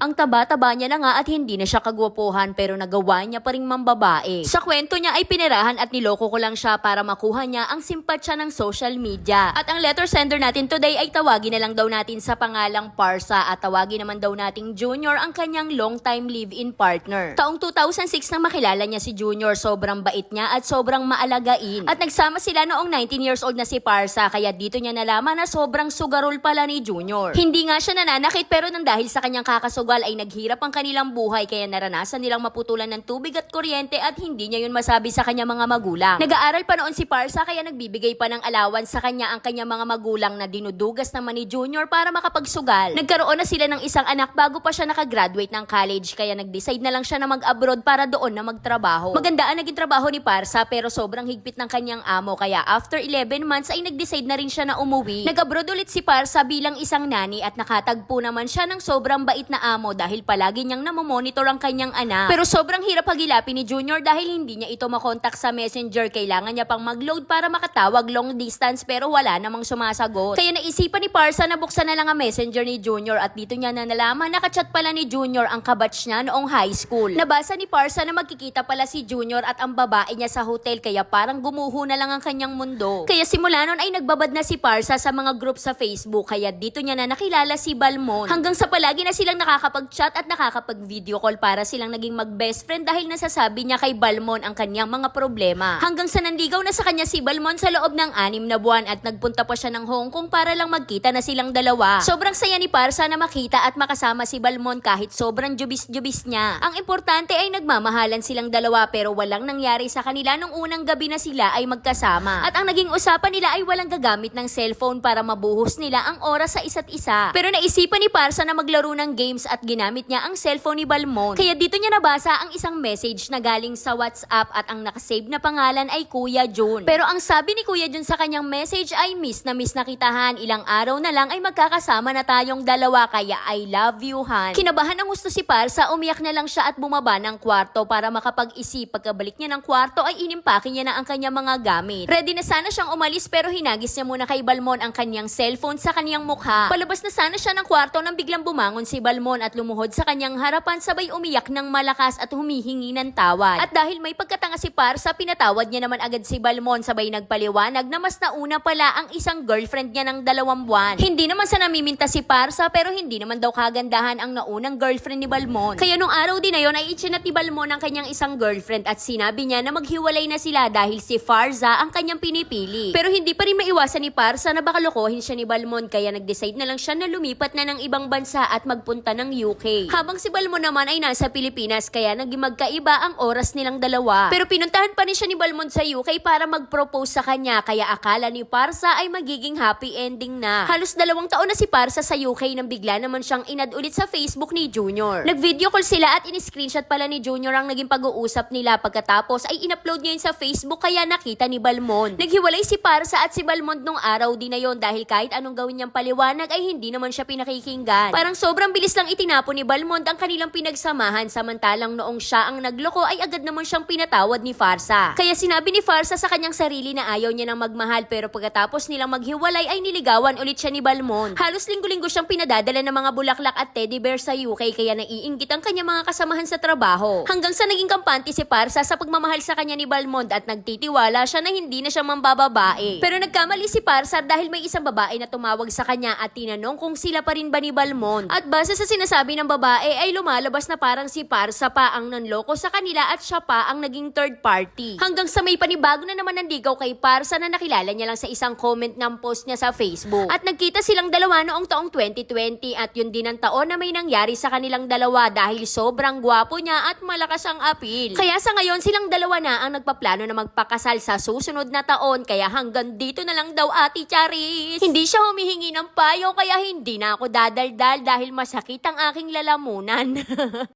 Ang taba-taba niya na nga at hindi na siya kagwapuhan pero nagawa niya pa rin mambabae. Sa kwento niya ay pinirahan at niloko ko lang siya para makuha niya ang simpatsya ng social media. At ang letter sender natin today ay tawagin na lang daw natin sa pangalang Parsa at tawagin naman daw nating Junior ang kanyang long-time live-in partner. Taong 2006 nang makilala niya si Junior, sobrang bait niya at sobrang maalagain. At nagsama sila noong 19 years old na si Parsa kaya dito niya nalaman na sobrang sugarol pala ni Junior. Hindi nga siya nananakit pero nang dahil sa kanyang kakasugal ay naghirap ang kanilang buhay kaya naranasan nilang maputulan ng tubig at kuryente at hindi niya yun masabi sa kanya mga magulang. Nag-aaral pa noon si Parsa kaya nagbibigay pa ng alawan sa kanya ang kanya mga magulang na dinudugas naman ni Junior para makapagsugal. Nagkaroon na sila ng isang anak bago pa siya nakagraduate ng college kaya nag-decide na lang siya na mag-abroad para doon na magtrabaho. Maganda ang naging trabaho ni Parsa pero sobrang higpit ng kanyang amo kaya after 11 months ay nag-decide na rin siya na umuwi. Nag-abroad ulit si Parsa bilang isang nani at nakatagpo naman siya ng sobrang bait na amo dahil palagi niyang namomonitor ang kanyang anak. Pero sobrang hirap pagilapin ni Junior dahil hindi niya ito makontak sa messenger. Kailangan niya pang mag-load para makatawag long distance pero wala namang sumasagot. Kaya naisipan ni Parsa na buksan na lang ang messenger ni Junior at dito niya na nalaman nakachat pala ni Junior ang kabatch niya noong high school. Nabasa ni Parsa na magkikita pala si Junior at ang babae niya sa hotel kaya parang gumuho na lang ang kanyang mundo. Kaya simula nun ay nagbabad na si Parsa sa mga group sa Facebook kaya dito niya na nakilala si Balmon. Hanggang sa palagi na silang nakakapag-chat at nakakapag-video call para silang naging mag-best friend dahil nasasabi niya kay Balmon ang kanyang mga problema. Hanggang sa nanligaw na sa kanya si Balmon sa loob ng anim na buwan at nagpunta pa siya ng Hong Kong para lang magkita na silang dalawa. Sobrang saya ni Parsa na makita at makasama si Balmon kahit sobrang jubis-jubis niya. Ang importante ay nagmamahalan silang dalawa pero walang nangyari sa kanila nung unang gabi na sila ay magkasama. At ang naging usapan nila ay walang gagamit ng cellphone para mabuhos nila ang oras sa isa't isa. Pero naisipan ni Parsa na maglaro ng games at ginamit niya ang cellphone ni Balmon. Kaya dito niya nabasa ang isang message na galing sa WhatsApp at ang nakasave na pangalan ay Kuya Jun. Pero ang sabi ni Kuya Jun sa kanyang message ay miss na miss na kitahan. Ilang araw na lang ay magkakasama na tayong dalawa kaya I love you Han. Kinabahan ng gusto si Parsa, umiyak na lang siya at bumaba ng kwarto para makapag-isip. Pagkabalik niya ng kwarto ay inimpake niya na ang kanyang mga gamit. Ready na sana siyang umalis pero hinagis niya muna kay Balmon ang kanyang cellphone sa kanyang mukha. Palabas na sana siya ng kwarto nang biglang bumangon si Balmon at lumuhod sa kanyang harapan sabay umiyak ng malakas at humihingi ng tawad. At dahil may pagkatanga si Parsa, pinatawad niya naman agad si Balmon sabay nagpaliwanag na mas nauna pala ang isang girlfriend niya ng dalawang buwan. Hindi naman sa namiminta si Parsa pero hindi naman daw kagandahan ang naunang girlfriend ni Balmon. Kaya nung araw din na yon ay itchinat ni Balmon ang kanyang isang girlfriend at sinabi niya na maghiwalay na sila dahil si Farza ang kanyang pinipili. Pero hindi pa rin maiwasan ni Parsa na baka lokohin siya ni Balmon kaya nag-decide na lang siya na lumipat na ng ibang bansa at magpunta ng UK. Habang si Balmon naman ay nasa Pilipinas kaya naging magkaiba ang oras nilang dalawa. Pero pinuntahan pa rin siya ni Balmon sa UK para mag-propose sa kanya kaya akala ni Parsa ay magiging happy ending na. Halos dalawang taon na si Parsa sa UK nang bigla naman siyang inad ulit sa Facebook ni Junior. Nag-video call sila at in-screenshot pala ni Junior ang naging pag-uusap nila pagkatapos ay in-upload niya yun sa Facebook kaya nakita ni Balmon. Naghiwalay si Parsa at si Balmon nung araw din na yon dahil kahit anong gawin niyang paliwanag ay hindi naman siya pinakikinggan. Parang sobrang bilis lang itinapon ni Balmond ang kanilang pinagsamahan samantalang noong siya ang nagloko ay agad naman siyang pinatawad ni Farsa. Kaya sinabi ni Farsa sa kanyang sarili na ayaw niya nang magmahal pero pagkatapos nilang maghiwalay ay niligawan ulit siya ni Balmond. Halos linggo-linggo siyang pinadadala ng mga bulaklak at teddy bear sa UK kaya naiinggit ang kanyang mga kasamahan sa trabaho. Hanggang sa naging kampante si Farsa sa pagmamahal sa kanya ni Balmond at nagtitiwala siya na hindi na siya mambababae. Pero nagkamali si Farsa dahil may isang babae na tumawag sa kanya at tinanong kung sila pa rin ba ni Balmond. At base sa sinasabi ng babae ay lumalabas na parang si Parsa pa ang nanloko sa kanila at siya pa ang naging third party. Hanggang sa may panibago na naman nandigaw kay Parsa na nakilala niya lang sa isang comment ng post niya sa Facebook. At nagkita silang dalawa noong taong 2020 at yun din ang taon na may nangyari sa kanilang dalawa dahil sobrang gwapo niya at malakas ang appeal. Kaya sa ngayon silang dalawa na ang nagpaplano na magpakasal sa susunod na taon kaya hanggang dito na lang daw Ate Charis. Hindi siya humihingi ng payo kaya hindi na ako dadaldal dahil masakit ang aking lalamunan.